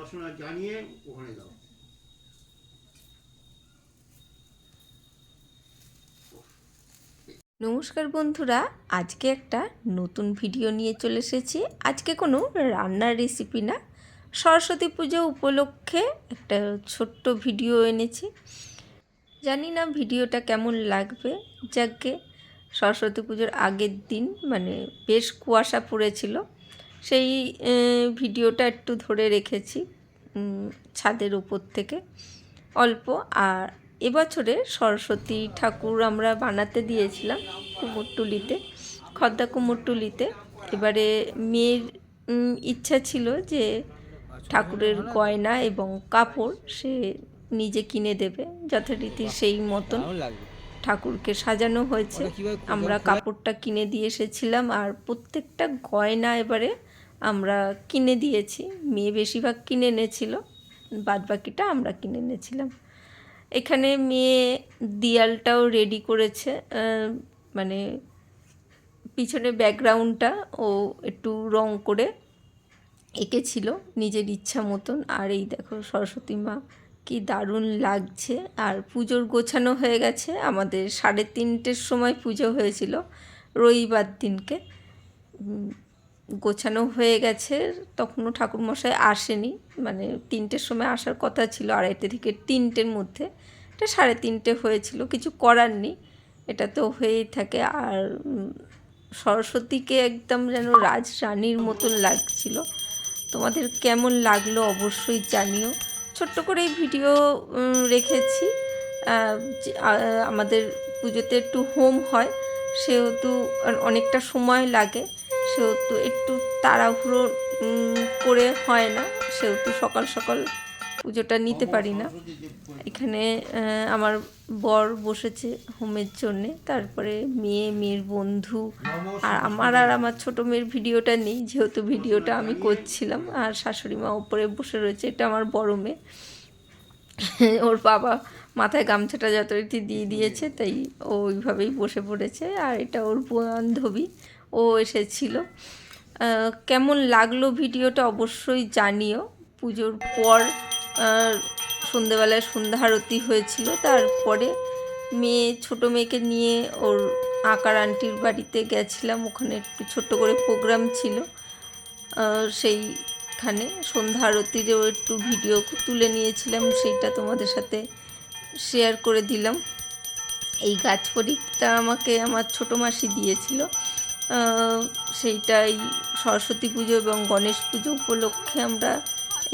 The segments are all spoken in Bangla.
রচনা জানিয়ে ওখানে দাও নমস্কার বন্ধুরা, আজকে একটা নতুন ভিডিও নিয়ে চলে এসেছি। আজকে কোনো রান্নার রেসিপি না। সরস্বতী পুজো উপলক্ষে একটা ছোট্ট ভিডিও এনেছি। জানি না ভিডিওটা কেমন লাগবে। যাকে সরস্বতী পুজোর আগের দিন মানে বেশ কুয়াশা পড়েছিল। সেই ভিডিওটা একটু ধরে রেখেছি ছাদের উপর থেকে। অল্প আর এবছরে সরস্বতী ঠাকুর আমরা বানাতে দিয়েছিলাম কুমোরটুলিতে খদ্দা কুমোরটুলিতে। এবারে মেয়ের ইচ্ছা ছিল যে ঠাকুরের গয়না এবং কাপড় সে নিজে কিনে দেবে যথারীতি সেই মতন ঠাকুরকে সাজানো হয়েছে? আমরা কাপড়টা কিনে দিয়ে এসেছিলাম আর প্রত্যেকটা গয়না এবারে আমরা কিনে দিয়েছি। মেয়ে বেশিরভাগ কিনে এনেছিল বাদ বাকিটা আমরা কিনে এনেছিলাম। এখানে মেয়ে দিয়ালটাও রেডি করেছে মানে পিছনে ব্যাকগ্রাউন্ডটা ও একটু রং করে এঁকেছিল নিজের ইচ্ছা মতন। আর এই দেখো সরস্বতী মা কি দারুণ লাগছে। আর পুজোর গোছানো হয়ে গেছে, আমাদের সাড়ে তিনটের সময় পুজো হয়েছিল, রবিবার দিনকে। গোছানো হয়ে গেছে, তখনও ঠাকুরমশাই আসেনি। মানে তিনটের সময় আসার কথা ছিল আড়াইটে থেকে তিনটের মধ্যে। এটা সাড়ে তিনটে হয়েছিল, কিছু করার নেই। এটা তো হয়েই থাকে। আর সরস্বতীকে একদম যেন রাজ রানীর মতন লাগছিল। তোমাদের কেমন লাগল অবশ্যই জানিও। ছোট্ট করে ভিডিও রেখেছি। আমাদের পুজোতে একটু হোম হয়, সেহেতু অনেকটা সময় লাগে। সেহেতু একটু তাড়াহুড়ো করে হয় না। সেহেতু সকাল সকাল পুজোটা নিতে পারি না। এখানে আমার বর বসেছে হোমের জন্যে। তারপরে মেয়ে, মেয়ের বন্ধু আর আমার আর আমার ছোটো মেয়ের ভিডিওটা নেই। যেহেতু ভিডিওটা আমি করছিলাম আর শাশুড়ি মা ওপরে বসে রয়েছে, এটা আমার বড় মেয়ে। ওর বাবা মাথায় গামছাটা যথারীতি দিয়ে দিয়েছে, তাই ওইভাবেই বসে পড়েছে। আর এটা ওর বান্ধবী। ও এসেছিল। কেমন লাগল ভিডিওটা অবশ্যই জানিও। পুজোর পর সন্ধেবেলায় সন্ধ্যা আরতি হয়েছিল। তারপরে মেয়ে, ছোট মেয়েকে নিয়ে ওর আঁকার আন্টির বাড়িতে গেছিলাম। ওখানে একটু ছোট্ট করে প্রোগ্রাম ছিল। সেইখানে সন্ধ্যা আরতিরও একটু ভিডিও তুলে নিয়েছিলাম। সেইটা তোমাদের সাথে শেয়ার করে দিলাম। এই গাছ প্রদীপটা আমাকে আমার ছোটো মাসি দিয়েছিল। সেইটাই সরস্বতী পুজো এবং গণেশ পুজো উপলক্ষে আমরা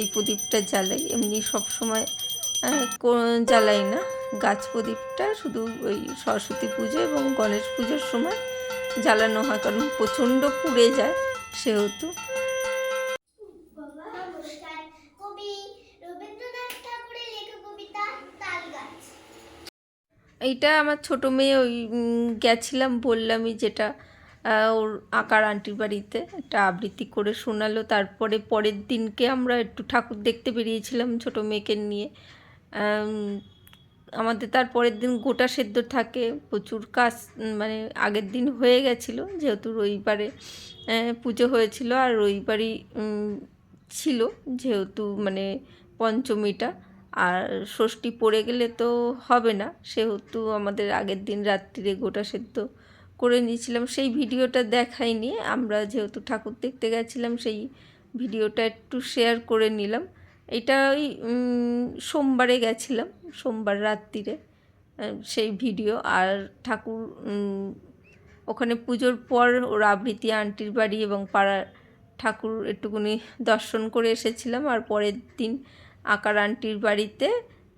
এই প্রদীপটা জ্বালাই। এমনি সব সময় জ্বালাই না। গাছ প্রদীপটা শুধু ওই সরস্বতী পুজো এবং গণেশ পুজোর সময় জ্বালানো হয় কারণ প্রচণ্ড পুড়ে যায় সেহেতু। এইটা আমার ছোট মেয়ে ওই গেছিলাম বললামই যেটা ওর আঁকার আন্টির বাড়িতে একটা আবৃত্তি করে শোনালো। তারপরে পরের দিনকে আমরা একটু ঠাকুর দেখতে বেরিয়েছিলাম ছোট মেয়েকে নিয়ে। আমাদের তার পরের দিন গোটা সেদ্ধ থাকে, প্রচুর কাজ মানে আগের দিন হয়ে গেছিল যেহেতু রবিবারে পুজো হয়েছিল আর রবিবারই ছিল যেহেতু মানে পঞ্চমীটা। আর ষষ্ঠী পড়ে গেলে তো হবে না, সেহেতু আমাদের আগের দিন রাত্রিরে গোটা সেদ্ধ করে নিয়েছিলাম, সেই ভিডিওটা দেখাইনি। আমরা যেহেতু ঠাকুর দেখতে গেছিলাম, সেই ভিডিওটা একটু শেয়ার করে নিলাম। এটা ওই সোমবারে গেছিলাম, সোমবার রাত্রিরে সেই ভিডিও। আর ঠাকুর ওখানে পুজোর পর ওর আবৃত্তি আন্টির বাড়ি এবং পাড়ার ঠাকুর একটুকুনি দর্শন করে এসেছিলাম। আর পরের দিন আকার আন্টির বাড়িতে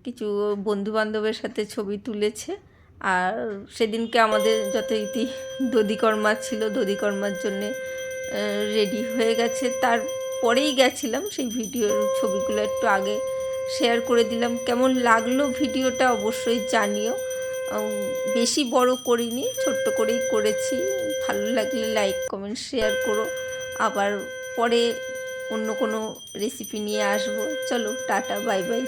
কিছু বন্ধু বান্ধবের সাথে ছবি তুলেছে। আর সেদিনকে আমাদের যথারীতি দধিকর্মা ছিল, দধিকর্মার জন্যে রেডি হয়ে গেছে। তারপরেই গেছিলাম, সেই ভিডিওর ছবিগুলো একটু আগে শেয়ার করে দিলাম। কেমন লাগল ভিডিওটা অবশ্যই জানিও। বেশি বড় করিনি, ছোট্ট করেই করেছি। ভালো লাগলে লাইক কমেন্ট শেয়ার করো। আবার পরে অন্য কোনো রেসিপি নিয়ে আসব। চলো, টাটা বাই বাই